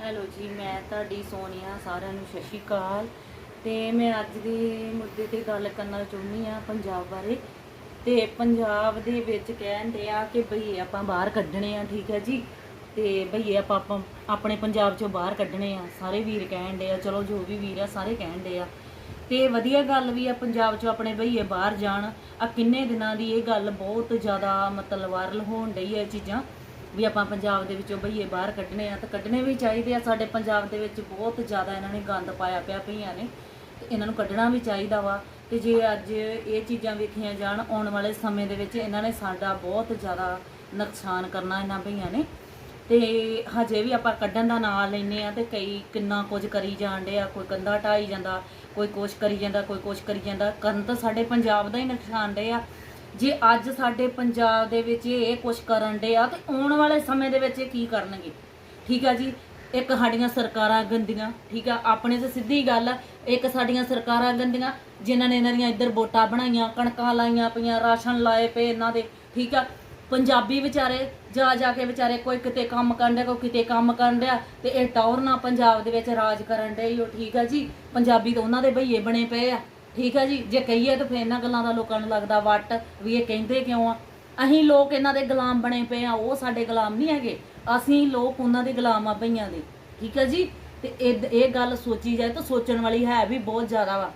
Hello ਜੀ, ਮੈਂ ਤੁਹਾਡੀ ਸੋਨੀਆ, ਸਾਰਿਆਂ ਨੂੰ ਸਤਿ ਸ਼੍ਰੀ ਅਕਾਲ। ਤੇ ਮੈਂ ਅੱਜ ਦੇ ਮੁੱਦੇ ਤੇ ਗੱਲ ਕਰਨਾ ਚਾਹੁੰਦੀ ਆ ਪੰਜਾਬ ਬਾਰੇ। ਤੇ ਪੰਜਾਬ ਦੇ ਵਿੱਚ ਕਹਿੰਦੇ ਆ ਕਿ ਭਈ ਆਪਾਂ ਬਾਹਰ ਕੱਢਣੇ ਆ, ਠੀਕ ਹੈ ਜੀ? ਤੇ ਭਈ ਆਪਾਂ ਆਪਾਂ ਆਪਣੇ ਪੰਜਾਬ ਚੋਂ ਬਾਹਰ ਕੱਢਣੇ ਆ। ਸਾਰੇ ਵੀਰ ਕਹਿੰਦੇ ਆ, ਚਲੋ ਜੋ ਵੀ ਵੀਰ ਆ, ਸਾਰੇ ਕਹਿੰਦੇ ਆ। ਤੇ ਵਧੀਆ ਗੱਲ ਵੀ ਆ ਪੰਜਾਬ ਚੋਂ ਆਪਣੇ ਭਈਏ ਬਾਹਰ ਜਾਣ। ਆ ਕਿੰਨੇ ਦਿਨਾਂ ਦੀ ਇਹ ਗੱਲ ਬਹੁਤ ਜ਼ਿਆਦਾ ਮਤਲਬ ਵਾਇਰਲ ਹੋਣ ਡਈ ਹੈ ਚੀਜ਼ਾਂ। ਵੀ ਆਪਾਂ ਪੰਜਾਬ ਦੇ ਵਿੱਚੋਂ ਬਈਏ ਬਾਹਰ ਕੱਢਣੇ ਆ, ਤਾਂ ਕੱਢਣੇ ਵੀ ਚਾਹੀਦੇ ਆ। ਸਾਡੇ ਪੰਜਾਬ ਦੇ ਵਿੱਚ ਬਹੁਤ ਜ਼ਿਆਦਾ ਇਹਨਾਂ ਨੇ ਗੰਦ ਪਾਇਆ ਪਿਆ ਭਈਆਂ ਨੇ, ਤੇ ਇਹਨਾਂ ਨੂੰ ਕੱਢਣਾ ਵੀ ਚਾਹੀਦਾ ਵਾ। ਤੇ ਜੇ ਅੱਜ ਇਹ ਚੀਜ਼ਾਂ ਵੇਖੀਆਂ ਜਾਣ, ਆਉਣ ਵਾਲੇ ਸਮੇਂ ਦੇ ਵਿੱਚ ਇਹਨਾਂ ਨੇ ਸਾਡਾ ਬਹੁਤ ਜ਼ਿਆਦਾ ਨੁਕਸਾਨ ਕਰਨਾ ਇਹਨਾਂ ਭਈਆਂ ਨੇ। ਤੇ ਹਜੇ ਵੀ ਆਪਾਂ ਕੱਢਣ ਦਾ ਨਾਂ ਲੈਨੇ ਆ ਤੇ ਕਈ ਕਿੰਨਾ ਕੁਝ ਕਰੀ ਜਾਂਦੇ ਆ ਕੋਈ ਕੰਧਾ ਢਾਈ ਜਾਂਦਾ, ਕੋਈ ਕੁਛ ਕਰੀ ਜਾਂਦਾ, ਕੋਈ ਕੁਛ ਕਰੀ ਜਾਂਦਾ। ਕਰਨ ਤਾਂ ਸਾਡੇ ਪੰਜਾਬ ਦਾ ਹੀ ਨੁਕਸਾਨ ਡੇ ਆ ਜੇ ਅੱਜ ਸਾਡੇ ਪੰਜਾਬ ਦੇ ਵਿੱਚ ਇਹ ਕੁਛ ਕਰਨ ਡੇ ਆ, ਤੇ ਆਉਣ ਵਾਲੇ ਸਮੇਂ ਦੇ ਵਿੱਚ ਇਹ ਕੀ ਕਰਨਗੇ? ਠੀਕ ਆ ਜੀ? ਇੱਕ ਸਾਡੀਆਂ ਸਰਕਾਰਾਂ ਗੰਦੀਆਂ, ਠੀਕ ਆ? ਆਪਣੇ ਤੇ ਸਿੱਧੀ ਗੱਲ ਆ, ਇੱਕ ਸਾਡੀਆਂ ਸਰਕਾਰਾਂ ਗੰਦੀਆਂ, ਜਿਨ੍ਹਾਂ ਨੇ ਇਹਨਾਂ ਦੀਆਂ ਇੱਧਰ ਵੋਟਾਂ ਬਣਾਈਆਂ, ਕਣਕਾਂ ਲਾਈਆਂ ਪਈਆਂ, ਰਾਸ਼ਨ ਲਾਏ ਪਏ ਇਹਨਾਂ ਦੇ, ਠੀਕ ਆ? ਪੰਜਾਬੀ ਵਿਚਾਰੇ, ਜਾ ਜਾ ਕੇ ਵਿਚਾਰੇ ਕੋਈ ਕਿਤੇ ਕੰਮ ਕਰਨ ਡਿਆ, ਕੋਈ ਕਿਤੇ ਕੰਮ ਕਰਨ ਡਿਆ, ਤੇ ਇਹ ਟੌਰ ਨਾ ਪੰਜਾਬ ਦੇ ਵਿੱਚ ਰਾਜ ਕਰਨ ਡੇ ਉਹ ਠੀਕ ਆ ਜੀ? ਪੰਜਾਬੀ ਤਾਂ ਉਹਨਾਂ ਦੇ ਭਈਏ ਬਣੇ ਪਏ ਆ। ਠੀਕ ਹੈ ਜੀ, ਜੇ ਕਹੀਏ ਤਾਂ ਫਿਰ ਇਹਨਾਂ ਗੱਲਾਂ ਦਾ ਲੋਕਾਂ ਨੂੰ ਲੱਗਦਾ ਵੱਟ ਵੀ ਇਹ ਕਹਿੰਦੇ ਕਿਉਂ ਆ? ਅਸੀਂ ਲੋਕ ਇਹਨਾਂ ਦੇ ਗੁਲਾਮ ਬਣੇ ਪਏ ਆ, ਉਹ ਸਾਡੇ ਗੁਲਾਮ ਨਹੀਂ ਹੈਗੇ। ਅਸੀਂ ਲੋਕ ਉਹਨਾਂ ਦੇ ਗੁਲਾਮ ਆ ਪਈਆਂ ਦੇ, ਠੀਕ ਹੈ ਜੀ? ਤੇ ਇਹ ਇਹ ਗੱਲ ਸੋਚੀ ਜਾਏ ਤਾਂ ਸੋਚਣ ਵਾਲੀ ਹੈ ਵੀ ਬਹੁਤ ਜ਼ਿਆਦਾ ਵਾ।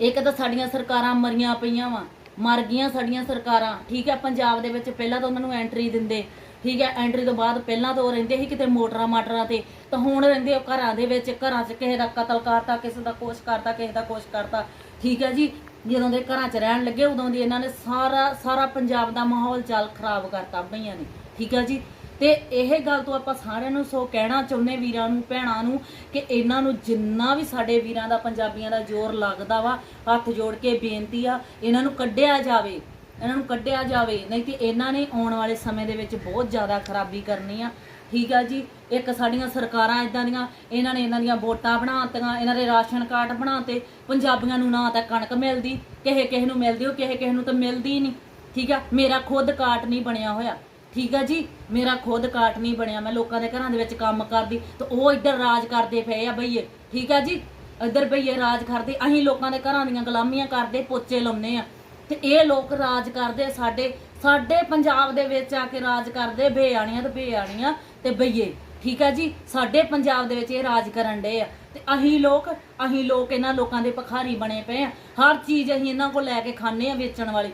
ਇੱਕ ਤਾਂ ਸਾਡੀਆਂ ਸਰਕਾਰਾਂ ਮਰੀਆਂ ਪਈਆਂ ਵਾ, ਮਰ ਗਈਆਂ ਸਾਡੀਆਂ ਸਰਕਾਰਾਂ, ਠੀਕ ਹੈ? ਪੰਜਾਬ ਦੇ ਵਿੱਚ ਪਹਿਲਾਂ ਤਾਂ ਉਹਨਾਂ ਨੂੰ ਐਂਟਰੀ ਦਿੰਦੇ ਠੀਕ ਹੈ ਐਂਟਰੀ ਤੋਂ ਬਾਅਦ ਪਹਿਲਾਂ ਤਾਂ ਉਹ ਰਹਿੰਦੇ ਸੀ ਕਿਤੇ ਮੋਟਰਾਂ ਮਾਟਰਾਂ ਤੇ, ਤਾਂ ਹੁਣ ਰਹਿੰਦੇ ਉਹ ਘਰਾਂ ਦੇ ਵਿੱਚ, ਘਰਾਂ 'ਚ ਕਿਸੇ ਦਾ ਕਤਲ ਕਰਤਾ, ਕਿਸੇ ਦਾ ਕੁਛ ਕਰਤਾ, ਕਿਸੇ ਦਾ ਕੁਛ ਕਰਤਾ। ਠੀਕ ਹੈ ਜੀ, ਜਦੋਂ ਦੇ ਘਰਾਂ 'ਚ ਰਹਿਣ ਲੱਗੇ, ਉਦੋਂ ਦੀ ਇਹਨਾਂ ਨੇ ਸਾਰਾ ਸਾਰਾ ਪੰਜਾਬ ਦਾ ਮਾਹੌਲ ਚਾਲ ਖਰਾਬ ਕਰਤਾ ਬਈਆਂ ਨੇ। ਠੀਕ ਹੈ ਜੀ, ਤੇ ਇਹ ਗੱਲ ਤੋਂ ਆਪਾਂ ਸਾਰਿਆਂ ਨੂੰ ਸੋ ਕਹਿਣਾ ਚਾਹੁੰਦੇ ਵੀਰਾਂ ਨੂੰ, ਭੈਣਾਂ ਨੂੰ, ਕਿ ਇਹਨਾਂ ਨੂੰ ਜਿੰਨਾ ਵੀ ਸਾਡੇ ਵੀਰਾਂ ਦਾ, ਪੰਜਾਬੀਆਂ ਦਾ ਜ਼ੋਰ ਲੱਗਦਾ ਵਾ, ਹੱਥ ਜੋੜ ਕੇ ਬੇਨਤੀ ਆ, ਇਹਨਾਂ ਨੂੰ ਕੱਢਿਆ ਜਾਵੇ। ਇਹਨਾਂ ਨੂੰ ਕੱਢਿਆ ਜਾਵੇ, ਨਹੀਂ ਤੇ ਇਹਨਾਂ ਨੇ ਆਉਣ ਵਾਲੇ ਸਮੇਂ ਦੇ ਵਿੱਚ ਬਹੁਤ ਜ਼ਿਆਦਾ ਖਰਾਬੀ ਕਰਨੀ ਆ। ਠੀਕ ਆ ਜੀ, ਇੱਕ ਸਾਡੀਆਂ ਸਰਕਾਰਾਂ ਇਦਾਂ ਦੀਆਂ, ਇਹਨਾਂ ਨੇ ਇਹਨਾਂ ਦੀਆਂ ਵੋਟਾਂ ਬਣਾਤੀਆਂ, ਇਹਨਾਂ ਦੇ ਰਾਸ਼ਨ ਕਾਰਡ ਬਣਾਤੇ, ਪੰਜਾਬੀਆਂ ਨੂੰ ਨਾ ਤਾਂ ਕਣਕ ਮਿਲਦੀ, ਕਿਸੇ ਕਿਸੇ ਨੂੰ ਮਿਲਦੀ, ਉਹ ਕਿਸੇ ਕਿਸੇ ਨੂੰ ਤਾਂ ਮਿਲਦੀ ਨਹੀਂ ਠੀਕ ਆ, ਮੇਰਾ ਖੁਦ ਕਾਰਡ ਨਹੀਂ ਬਣਿਆ ਹੋਇਆ। ਠੀਕ ਆ ਜੀ, ਮੇਰਾ ਖੁਦ ਕਾਰਟ ਨਹੀਂ ਬਣਿਆ, ਮੈਂ ਲੋਕਾਂ ਦੇ ਘਰਾਂ ਦੇ ਵਿੱਚ ਕੰਮ ਕਰਦੀ, ਤੇ ਉਹ ਇੱਧਰ ਰਾਜ ਕਰਦੇ ਪਏ ਆ ਬਈਏ। ਠੀਕ ਆ ਜੀ, ਇੱਧਰ ਬਈਏ ਰਾਜ ਕਰਦੇ, ਅਸੀਂ ਲੋਕਾਂ ਦੇ ਘਰਾਂ ਦੀਆਂ ਗੁਲਾਮੀਆਂ ਕਰਦੇ, ਪੋਚੇ ਲਾਉਂਦੇ ਆ। ਤੇ ਇਹ ਲੋਕ ਰਾਜ ਕਰਦੇ, ਸਾਡੇ ਸਾਡੇ ਪੰਜਾਬ ਦੇ ਵਿੱਚ ਆ ਕੇ ਰਾਜ ਕਰਦੇ ਬੇਆਣੀਆਂ ਤੇ ਬੇਆਣੀਆਂ ਤੇ ਬਈਏ। ਠੀਕ ਆ ਜੀ? ਸਾਡੇ ਪੰਜਾਬ ਦੇ ਵਿੱਚ ਇਹ ਰਾਜ ਕਰਨ ਡੇ ਆ। ਤੇ ਅਸੀਂ ਲੋਕ ਅਸੀਂ ਲੋਕ ਇਹਨਾਂ ਲੋਕਾਂ ਦੇ ਭਖਾਰੀ ਬਣੇ ਪਏ ਆ। ਹਰ ਚੀਜ਼ ਅਸੀਂ ਇਹਨਾਂ ਕੋਲ ਲੈ ਕੇ ਖਾਣੇ ਆ ਵੇਚਣ ਵਾਲੀ।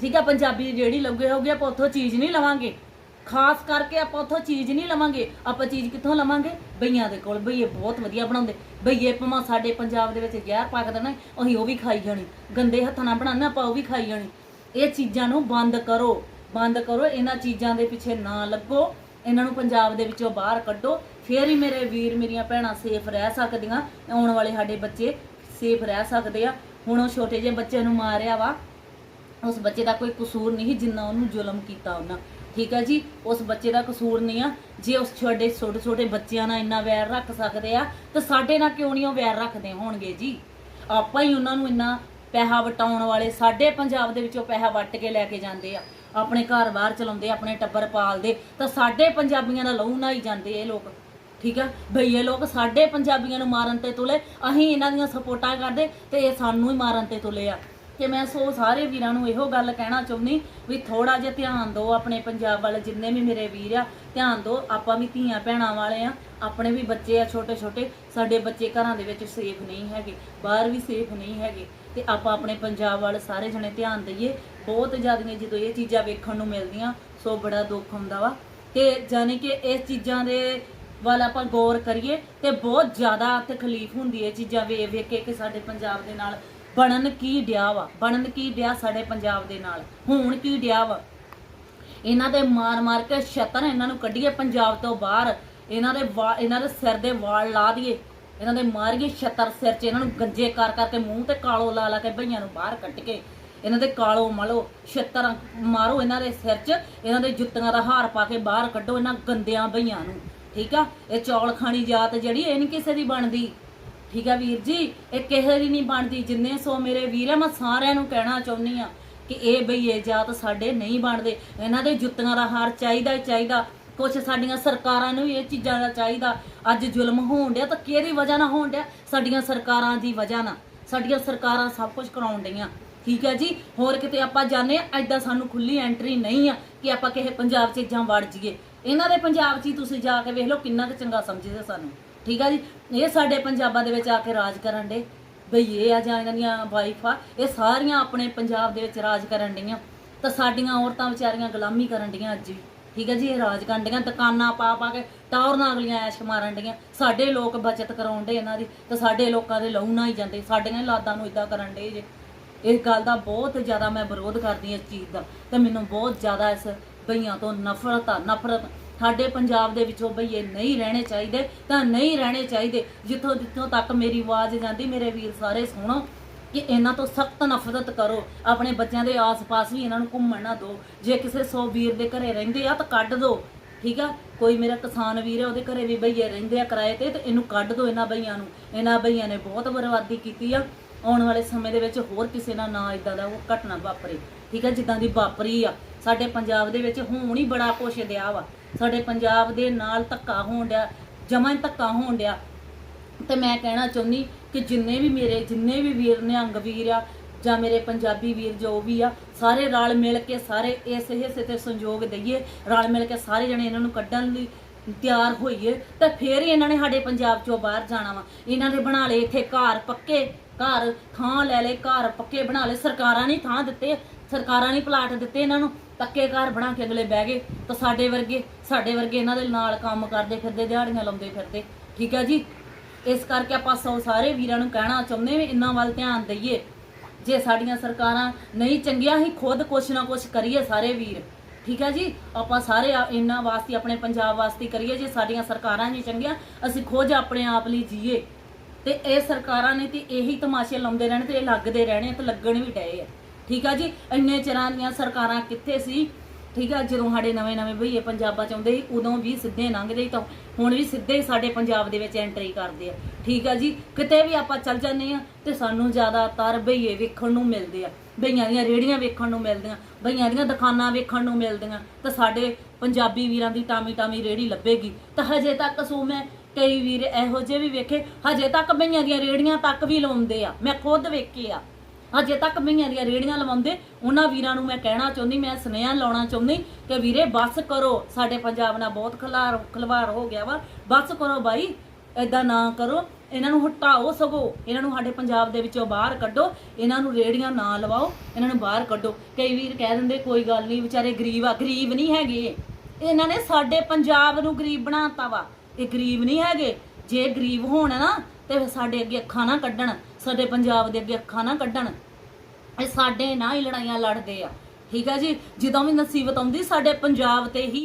ਠੀਕ ਆ? ਪੰਜਾਬੀ ਦੀ ਜਿਹੜੀ ਲੱਗੇ ਹੋਗੇ ਆਪਾਂ ਉੱਥੋਂ ਚੀਜ਼ ਨਹੀਂ ਲਵਾਂਗੇ। ਖਾਸ ਕਰਕੇ ਆਪਾਂ ਉੱਥੋਂ ਚੀਜ਼ ਨਹੀਂ ਲਵਾਂਗੇ, ਆਪਾਂ ਚੀਜ਼ ਕਿੱਥੋਂ ਲਵਾਂਗੇ? ਬਈਆਂ ਦੇ ਕੋਲ। ਬਈਏ ਬਹੁਤ ਵਧੀਆ ਬਣਾਉਂਦੇ। ਬਈਏ ਭਾਵੇਂ ਸਾਡੇ ਪੰਜਾਬ ਦੇ ਵਿੱਚ ਜ਼ਹਿਰ ਪਾ ਕੇ ਦੇਣਾ ਅਸੀਂ ਉਹ ਵੀ ਖਾਈ ਜਾਣੀ। ਗੰਦੇ ਹੱਥਾਂ ਨਾਲ ਬਣਾਉਣਾ ਆਪਾਂ ਉਹ ਵੀ ਖਾਈ ਜਾਣੀ। ਇਹ ਚੀਜ਼ਾਂ ਨੂੰ ਬੰਦ ਕਰੋ। ਬੰਦ ਕਰੋ। ਇਹਨਾਂ ਚੀਜ਼ਾਂ ਦੇ ਪਿੱਛੇ ਨਾ ਲੱਗੋ। ਇਹਨਾਂ ਨੂੰ ਪੰਜਾਬ ਦੇ ਵਿੱਚੋਂ ਬਾਹਰ ਕੱਢੋ। ਫੇਰ ਹੀ ਮੇਰੇ ਵੀਰ ਮੇਰੀਆਂ ਭੈਣਾਂ ਸੇਫ ਰਹਿ ਸਕਦੀਆਂ। ਆਉਣ ਵਾਲੇ ਸਾਡੇ ਬੱਚੇ ਸੇਫ ਰਹਿ ਸਕਦੇ ਆ। ਹੁਣ ਉਹ ਛੋਟੇ ਜਿਹੇ ਬੱਚੇ ਨੂੰ ਮਾਰਿਆ ਵਾ। ਉਸ ਬੱਚੇ ਦਾ ਕੋਈ ਕਸੂਰ ਨਹੀਂ ਜਿੰਨਾ ਉਹਨੂੰ ਜ਼ੁਲਮ ਕੀਤਾ ਉਹਨਾਂ। ਠੀਕ ਹੈ ਜੀ? ਉਸ ਬੱਚੇ ਦਾ ਕਸੂਰ ਨਹੀਂ ਆ। ਜੇ ਉਸ ਛੋਟੇ ਛੋਟੇ ਛੋਟੇ ਬੱਚਿਆਂ ਨਾਲ ਇੰਨਾ ਵੈਰ ਰੱਖ ਸਕਦੇ ਆ, ਤਾਂ ਸਾਡੇ ਨਾਲ ਕਿਉਂ ਨਹੀਂ ਉਹ ਵੈਰ ਰੱਖਦੇ ਹੋਣਗੇ ਜੀ? ਆਪਾਂ ਹੀ ਉਹਨਾਂ ਨੂੰ ਇੰਨਾ ਪੈਸਾ ਵਟਾਉਣ ਵਾਲੇ, ਸਾਡੇ ਪੰਜਾਬ ਦੇ ਵਿੱਚੋਂ ਪੈਸਾ ਵੱਟ ਕੇ ਲੈ ਕੇ ਜਾਂਦੇ ਆ। ਆਪਣੇ ਘਰ ਬਾਹਰ ਚਲਾਉਂਦੇ, ਆਪਣੇ ਟੱਬਰ ਪਾਲਦੇ, ਤਾਂ ਸਾਡੇ ਪੰਜਾਬੀਆਂ ਦਾ ਲਹੂ ਨਹਾਈ ਜਾਂਦੇ ਇਹ ਲੋਕ। ਠੀਕ ਆ? ਭਈ ਇਹ ਲੋਕ ਸਾਡੇ ਪੰਜਾਬੀਆਂ ਨੂੰ ਮਾਰਨ ਤੇ ਤੁਲੇ, ਅਸੀਂ ਇਹਨਾਂ ਦੀਆਂ ਸਪੋਰਟਾਂ ਕਰਦੇ ਤੇ ਇਹ ਸਾਨੂੰ ਹੀ ਮਾਰਨ ਤੇ ਤੁਲੇ ਆ। ਕਿ ਮੈਂ ਸੋ ਸਾਰੇ ਵੀਰਾਂ ਨੂੰ ਇਹੋ ਗੱਲ ਕਹਿਣਾ ਚਾਹੁੰਦੀ ਵੀ ਥੋੜਾ ਜਿਹਾ ਧਿਆਨ ਦਿਓ ਆਪਣੇ ਪੰਜਾਬ ਵੱਲ, ਜਿੰਨੇ ਵੀ ਮੇਰੇ ਵੀਰ ਆ, ਧਿਆਨ ਦਿਓ, ਆਪਾਂ ਵੀ ਧੀਆਂ ਭੈਣਾਂ ਵਾਲੇ ਆ, ਆਪਣੇ ਵੀ ਬੱਚੇ ਆ ਛੋਟੇ ਛੋਟੇ ਸਾਡੇ ਬੱਚੇ ਘਰਾਂ ਦੇ ਵਿੱਚ ਸੇਫ ਨਹੀਂ ਹੈਗੇ, ਬਾਹਰ ਵੀ ਸੇਫ ਨਹੀਂ ਹੈਗੇ, ਤੇ ਆਪਾਂ ਆਪਣੇ ਪੰਜਾਬ ਵੱਲ ਸਾਰੇ ਜਣੇ ਧਿਆਨ ਦਈਏ, ਬਹੁਤ ਜ਼ਿਆਦਾ ਜਦੋਂ ਇਹ ਚੀਜ਼ਾਂ ਵੇਖਣ ਨੂੰ ਮਿਲਦੀਆਂ, ਸੋ ਬੜਾ ਦੁੱਖ ਹੁੰਦਾ ਵਾ, ਤੇ ਜਾਨੀ ਕਿ ਇਸ ਚੀਜ਼ਾਂ ਦੇ ਵੱਲ ਆਪਾਂ ਗੌਰ ਕਰੀਏ, ਤੇ ਬਹੁਤ ਜ਼ਿਆਦਾ ਤਕਲੀਫ ਹੁੰਦੀ ਹੈ ਚੀਜ਼ਾਂ ਵੇਖ ਵੇਖ ਕੇ ਕਿ ਸਾਡੇ ਪੰਜਾਬ ਦੇ ਨਾਲ ਬਣਨ ਕੀ ਡਿਆ ਵਾ? ਬਣਨ ਕੀ ਡਿਆ ਸਾਡੇ ਪੰਜਾਬ ਦੇ ਨਾਲ? ਹੋਣ ਕੀ ਡਿਆ ਵਾ? ਇਹਨਾਂ ਦੇ ਮਾਰ ਮਾਰ ਕੇ ਛਤਨ ਇਹਨਾਂ ਨੂੰ ਕੱਢੀਏ ਪੰਜਾਬ ਤੋਂ ਬਾਹਰ। ਇਹਨਾਂ ਦੇ ਇਹਨਾਂ ਦੇ ਸਿਰ ਦੇ ਵਾਲ ਲਾ ਦਈਏ। ਇਹਨਾਂ ਦੇ ਮਾਰੀਏ ਛਤਰ ਸਿਰ 'ਚ, ਇਹਨਾਂ ਨੂੰ ਗੰਜੇ ਕਰ ਕਰਕੇ ਮੂੰਹ ਤੇ ਕਾਲੋ ਲਾ ਲਾ ਕੇ ਭਈਆਂ ਨੂੰ ਬਾਹਰ ਕੱਢ ਕੇ। ਇਹਨਾਂ ਦੇ ਕਾਲੋ ਮਲੋ, ਛਤਰ ਮਾਰੋ ਇਹਨਾਂ ਦੇ ਸਿਰ 'ਚ। ਇਹਨਾਂ ਦੇ ਜੁੱਤੀਆਂ ਦਾ ਹਾਰ ਪਾ ਕੇ ਬਾਹਰ ਕੱਢੋ ਇਹਨਾਂ ਗੰਦਿਆਂ ਭਈਆਂ ਨੂੰ। ਠੀਕ ਆ? ਇਹ ਚੌਲ ਖਾਣੀ ਜਾਤ ਜਿਹੜੀ, ਇਹ ਨਹੀਂ ਕਿਸੇ ਦੀ ਬਣਦੀ। ਠੀਕ ਆ ਵੀਰ ਜੀ, ਇਹ ਕਿਸੇ ਦੀ ਨਹੀਂ ਬਣਦੀ। ਜਿੰਨੇ ਸੋ ਮੇਰੇ ਵੀਰ ਆ, ਮੈਂ ਸਾਰਿਆਂ ਨੂੰ ਕਹਿਣਾ ਚਾਹੁੰਨੀ ਆ ਕਿ ਇਹ ਬਈ ਇਹ ਜਾਤ ਸਾਡੇ ਨਹੀਂ ਬਣਦੇ। ਇਹਨਾਂ ਦੇ ਜੁੱਤੀਆਂ ਦਾ ਹਾਰ ਚਾਹੀਦਾ ਹੀ ਚਾਹੀਦਾ। ਕੁਛ ਸਾਡੀਆਂ ਸਰਕਾਰਾਂ ਨੂੰ ਇਹ ਚੀਜ਼ਾਂ ਦਾ ਚਾਹੀਦਾ। ਅੱਜ ਜ਼ੁਲਮ ਹੋਣ ਡਿਆ ਤਾਂ ਕਿਹਦੀ ਵਜ੍ਹਾ ਨਾਲ ਹੋਣ ਡਿਆ? ਸਾਡੀਆਂ ਸਰਕਾਰਾਂ ਦੀ ਵਜ੍ਹਾ ਨਾਲ। ਸਾਡੀਆਂ ਸਰਕਾਰਾਂ ਸਭ ਕੁਝ ਕਰਾਉਣ ਡਈਆਂ। ਠੀਕ ਹੈ ਜੀ, ਹੋਰ ਕਿਤੇ ਆਪਾਂ ਜਾਣੇ ਐਦਾਂ ਸਾਨੂੰ ਖੁੱਲੀ ਐਂਟਰੀ ਨਹੀਂ ਆ ਕਿ ਆਪਾਂ ਕਿਸੇ ਪੰਜਾਬ 'ਚ ਇਜਾਂ ਵੜ ਜਾਈਏ। ਇਹਨਾਂ ਦੇ ਪੰਜਾਬ 'ਚ ਹੀ ਤੁਸੀਂ ਜਾ ਕੇ ਵੇਖ ਲਓ ਕਿੰਨਾ ਕੁ ਚੰਗਾ ਸਮਝਦੇ ਸਾਨੂੰ। ਠੀਕ ਹੈ ਜੀ ਇਹ ਸਾਡੇ ਪੰਜਾਬਾਂ ਦੇ ਵਿੱਚ ਆ ਕੇ ਰਾਜ ਕਰਨ ਦੇ ਬਈ ਇਹ ਆ ਜਾਂ ਇਹਨਾਂ ਦੀਆਂ ਵਾਈਫ ਆ, ਇਹ ਸਾਰੀਆਂ ਆਪਣੇ ਪੰਜਾਬ ਦੇ ਵਿੱਚ ਰਾਜ ਕਰਨ ਡੀਆਂ ਤਾਂ ਸਾਡੀਆਂ ਔਰਤਾਂ ਵਿਚਾਰੀਆਂ ਗੁਲਾਮੀ ਕਰਨ ਡੀਆਂ ਅੱਜ ਵੀ। ਠੀਕ ਹੈ ਜੀ, ਇਹ ਰਾਜ ਕਰਨ ਡੀਆਂ ਦੁਕਾਨਾਂ ਪਾ ਪਾ ਕੇ ਟੌਰ ਨਾਲ ਅਗਲੀਆਂ ਐਸ਼ ਮਾਰਨ ਡੀਆਂ ਸਾਡੇ ਲੋਕ ਬਚਤ ਕਰਾਉਣ ਡੇ ਇਹਨਾਂ ਦੀ। ਤਾਂ ਸਾਡੇ ਲੋਕਾਂ ਦੇ ਲਹੂ ਨਾ ਹੀ ਜਾਂਦੇ। ਸਾਡੀਆਂ ਲਾਦਾਂ ਨੂੰ ਇਦਾਂ ਕਰਨ ਡੇ ਜੇ। ਇਸ ਗੱਲ ਦਾ ਬਹੁਤ ਜ਼ਿਆਦਾ ਮੈਂ ਵਿਰੋਧ ਕਰਦੀ ਹਾਂ ਇਸ ਚੀਜ਼ ਦਾ। ਤੇ ਮੈਨੂੰ ਬਹੁਤ ਜ਼ਿਆਦਾ ਇਸ ਬਈਆਂ ਤੋਂ ਨਫ਼ਰਤ ਆ, ਨਫ਼ਰਤ। ਸਾਡੇ ਪੰਜਾਬ ਦੇ ਵਿੱਚੋਂ ਬਈਏ ਨਹੀਂ ਰਹਿਣੇ ਚਾਹੀਦੇ, ਤਾਂ ਨਹੀਂ ਰਹਿਣੇ ਚਾਹੀਦੇ। ਜਿੱਥੋਂ ਜਿੱਥੋਂ ਤੱਕ ਮੇਰੀ ਆਵਾਜ਼ ਜਾਂਦੀ, ਮੇਰੇ ਵੀਰ ਸਾਰੇ ਸੁਣੋ, ਕਿ ਇਹਨਾਂ ਤੋਂ ਸਖਤ ਨਫ਼ਰਤ ਕਰੋ। ਆਪਣੇ ਬੱਚਿਆਂ ਦੇ ਆਸ-ਪਾਸ ਵੀ ਇਹਨਾਂ ਨੂੰ ਘੁੰਮਣ ਨਾ ਦਿਓ। ਜੇ ਕਿਸੇ ਸੌ ਵੀਰ ਦੇ ਘਰੇ ਰਹਿੰਦੇ ਆ ਤਾਂ ਕੱਢ ਦਿਓ, ਠੀਕ ਆ? ਕੋਈ ਮੇਰਾ ਕਿਸਾਨ ਵੀਰ ਹੈ ਉਹਦੇ ਘਰੇ ਵੀ ਬਈਏ ਰਹਿੰਦੇ ਆ ਕਿਰਾਏ ਤੇ ਤੇ ਇਹਨੂੰ ਕੱਢ ਦਿਓ ਇਹਨਾਂ ਬਈਆਂ ਨੂੰ। ਇਹਨਾਂ ਬਈਆਂ ਨੇ ਬਹੁਤ ਬਰਬਾਦੀ ਕੀਤੀ ਆ। ਆਉਣ ਵਾਲੇ ਸਮੇਂ ਦੇ ਵਿੱਚ ਹੋਰ ਕਿਸੇ ਨਾਲ ਨਾ ਇਦਾਂ ਦਾ ਉਹ ਘਟਨਾ ਵਾਪਰੇ, ਠੀਕ ਹੈ ਜਿੱਦਾਂ ਦੀ ਵਾਪਰੀ ਆ। ਸਾਡੇ ਪੰਜਾਬ ਦੇ ਵਿੱਚ ਹੁਣ ਹੀ ਬੜਾ ਕੁਛ ਦਿਆ ਵਾ। ਸਾਡੇ ਪੰਜਾਬ ਦੇ ਨਾਲ ਧੱਕਾ ਹੋਣ ਡਿਆ, ਜਮਾਂ ਧੱਕਾ ਹੋਣ ਡਿਆ। ਤੇ ਮੈਂ ਕਹਿਣਾ ਚਾਹੁੰਦੀ ਕਿ ਜਿੰਨੇ ਵੀ ਮੇਰੇ, ਜਿੰਨੇ ਵੀ ਵੀਰ ਨੇ ਅੰਗ ਵੀਰ ਆ ਜਾਂ ਮੇਰੇ ਪੰਜਾਬੀ ਵੀਰ ਜੋ ਵੀ ਆ, ਸਾਰੇ ਰਲ ਮਿਲ ਕੇ ਸਾਰੇ ਇਸ ਹਿੱਸੇ ਤੇ ਸੰਯੋਗ ਦਈਏ, ਰਲ ਮਿਲ ਕੇ ਸਾਰੇ ਜਣੇ ਇਹਨਾਂ ਨੂੰ ਕੱਢਣ ਲਈ ਤਿਆਰ ਹੋਈਏ, ਤਾਂ ਫੇਰ ਹੀ ਇਹਨਾਂ ਨੇ ਸਾਡੇ ਪੰਜਾਬ ਚੋਂ ਬਾਹਰ ਜਾਣਾ ਵਾ। ਇਹਨਾਂ ਨੇ ਬਣਾ ਲਏ ਇੱਥੇ ਘਰ ਪੱਕੇ, ਘਰ ਥਾਂ ਲੈ ਲਏ, ਘਰ ਪੱਕੇ ਬਣਾ ਲਏ। ਸਰਕਾਰਾਂ ਨੇ ਥਾਂ ਦਿੱਤੇ, ਸਰਕਾਰਾਂ ਨੇ ਪਲਾਟ ਦਿੱਤੇ ਇਹਨਾਂ ਨੂੰ। ਪੱਕੇ ਘਰ ਬਣਾ ਕੇ ਅਗਲੇ ਬਹਿ ਗਏ ਤਾਂ ਸਾਡੇ ਵਰਗੇ ਸਾਡੇ ਵਰਗੇ ਇਹਨਾਂ ਦੇ ਨਾਲ ਕੰਮ ਕਰਦੇ ਫਿਰਦੇ, ਦਿਹਾੜੀਆਂ ਲਾਉਂਦੇ ਫਿਰਦੇ। ਠੀਕ ਹੈ ਜੀ? ਇਸ ਕਰਕੇ ਆਪਾਂ ਸੌ ਸਾਰੇ ਵੀਰਾਂ ਨੂੰ ਕਹਿਣਾ ਚਾਹੁੰਦੇ ਵੀ ਇਹਨਾਂ ਵੱਲ ਧਿਆਨ ਦਈਏ। ਜੇ ਸਾਡੀਆਂ ਸਰਕਾਰਾਂ ਨਹੀਂ ਚੰਗੀਆਂ ਹੀ ਖੁਦ ਕੁਛ ਨਾ ਕੁਛ ਕਰੀਏ ਸਾਰੇ ਵੀਰ। ਠੀਕ ਹੈ ਜੀ? ਆਪਾਂ ਸਾਰੇ ਇਹਨਾਂ ਵਾਸਤੇ, ਆਪਣੇ ਪੰਜਾਬ ਵਾਸਤੇ ਕਰੀਏ। ਜੇ ਸਾਡੀਆਂ ਸਰਕਾਰਾਂ ਨਹੀਂ ਚੰਗੀਆਂ, ਅਸੀਂ ਖੁਦ ਆਪਣੇ ਆਪ ਲਈ ਜੀਏ। ਤੇ ਇਹ ਸਰਕਾਰਾਂ ਨੇ ਤੇ ਇਹੀ ਤਮਾਸ਼ੇ ਲਾਉਂਦੇ ਰਹਿਣੇ ਤੇ ਇਹ ਲੱਗਦੇ ਰਹਿਣੇ ਤੇ ਲੱਗਣ ਵੀ ਡਏ ਆ। ਠੀਕ ਆ ਜੀ? ਇੰਨੇ ਚਿਰਾਂ ਦੀਆਂ ਸਰਕਾਰਾਂ ਕਿੱਥੇ ਸੀ? ਠੀਕ ਆ, ਜਦੋਂ ਸਾਡੇ ਨਵੇਂ ਨਵੇਂ ਭਈਏ ਪੰਜਾਬਾਂ ਚ ਆਉਂਦੇ ਸੀ, ਉਦੋਂ ਵੀ ਸਿੱਧੇ ਲੰਘਦੇ ਸੀ ਤਾਂ ਹੁਣ ਵੀ ਸਿੱਧੇ ਹੀ ਸਾਡੇ ਪੰਜਾਬ ਦੇ ਵਿੱਚ ਐਂਟਰੀ ਕਰਦੇ ਆ। ਠੀਕ ਆ ਜੀ? ਕਿਤੇ ਵੀ ਆਪਾਂ ਚੱਲ ਜਾਂਦੇ ਆ ਤੇ ਸਾਨੂੰ ਜ਼ਿਆਦਾਤਰ ਭਈਏ ਵੇਖਣ ਨੂੰ ਮਿਲਦੇ ਆ। ਭਈਆਂ ਦੀਆਂ ਰੇੜੀਆਂ ਵੇਖਣ ਨੂੰ ਮਿਲਦੀਆਂ ਭਈਆਂ ਦੀਆਂ ਦੁਕਾਨਾਂ ਵੇਖਣ ਨੂੰ ਮਿਲਦੀਆਂ, ਤਾਂ ਸਾਡੇ ਪੰਜਾਬੀ ਵੀਰਾਂ ਦੀ ਟਾਮੀ ਟਾਮੀ ਰੇੜੀ ਲੱਭੇਗੀ। ਤਾਂ ਹਜੇ ਤੱਕ ਸੋ ਮੈਂ ਕਈ ਵੀਰ ਇਹੋ ਜਿਹੇ ਵੀ ਵੇਖੇ, ਹਜੇ ਤੱਕ ਭਈਆਂ ਦੀਆਂ ਰੇੜੀਆਂ ਤੱਕ ਵੀ ਲਾਉਂਦੇ ਆ। ਮੈਂ ਖੁਦ ਵੇਖੇ ਆ। ਅਜੇ ਤੱਕ ਮਈਆਂ ਦੀਆਂ ਰੇੜੀਆਂ ਲਵਾਉਂਦੇ, ਉਹਨਾਂ ਵੀਰਾਂ ਨੂੰ ਮੈਂ ਕਹਿਣਾ ਚਾਹੁੰਦੀ, ਮੈਂ ਸੁਨੇਹਾ ਲਾਉਣਾ ਚਾਹੁੰਦੀ ਕਿ ਵੀਰੇ ਬੱਸ ਕਰੋ, ਸਾਡੇ ਪੰਜਾਬ ਨਾਲ ਬਹੁਤ ਖਲਾਰ ਖਲਵਾਰ ਹੋ ਗਿਆ ਵਾ, ਬੱਸ ਕਰੋ ਬਾਈ ਐਦਾਂ ਨਾ ਕਰੋ, ਇਹਨਾਂ ਨੂੰ ਹਟਾਓ ਸਗੋ, ਇਹਨਾਂ ਨੂੰ ਸਾਡੇ ਪੰਜਾਬ ਦੇ ਵਿੱਚੋਂ ਬਾਹਰ ਕੱਢੋ, ਇਹਨਾਂ ਨੂੰ ਰੇੜੀਆਂ ਨਾ ਲਵਾਓ, ਇਹਨਾਂ ਨੂੰ ਬਾਹਰ ਕੱਢੋ। ਕਈ ਵੀਰ ਕਹਿ ਦਿੰਦੇ, ਕੋਈ ਗੱਲ ਨਹੀਂ, ਵਿਚਾਰੇ ਗਰੀਬ ਆ, ਗਰੀਬ ਨਹੀਂ ਹੈਗੇ। ਇਹਨਾਂ ਨੇ ਸਾਡੇ ਪੰਜਾਬ ਨੂੰ ਗਰੀਬ ਬਣਾਤਾ ਵਾ। ਇਹ ਗਰੀਬ ਨਹੀਂ ਹੈਗੇ। ਜੇ ਗਰੀਬ ਹੋਣ ਨਾ, ਤੇ ਸਾਡੇ ਅੱਗੇ ਅੱਖਾਂ ਨਾ ਕੱਢਣ। ਸਾਡੇ ਪੰਜਾਬ ਦੇ ਅੱਗੇ ਅੱਖਾਂ ਨਾ ਕੱਢਣ। ਇਹ ਸਾਡੇ ਨਾਲ ਹੀ ਲੜਾਈਆਂ ਲੜਦੇ ਆ। ਠੀਕ ਆ ਜੀ? ਜਦੋਂ ਵੀ ਨਸੀਬਤ ਆਉਂਦੀ, ਸਾਡੇ ਪੰਜਾਬ ਤੇ ਹੀ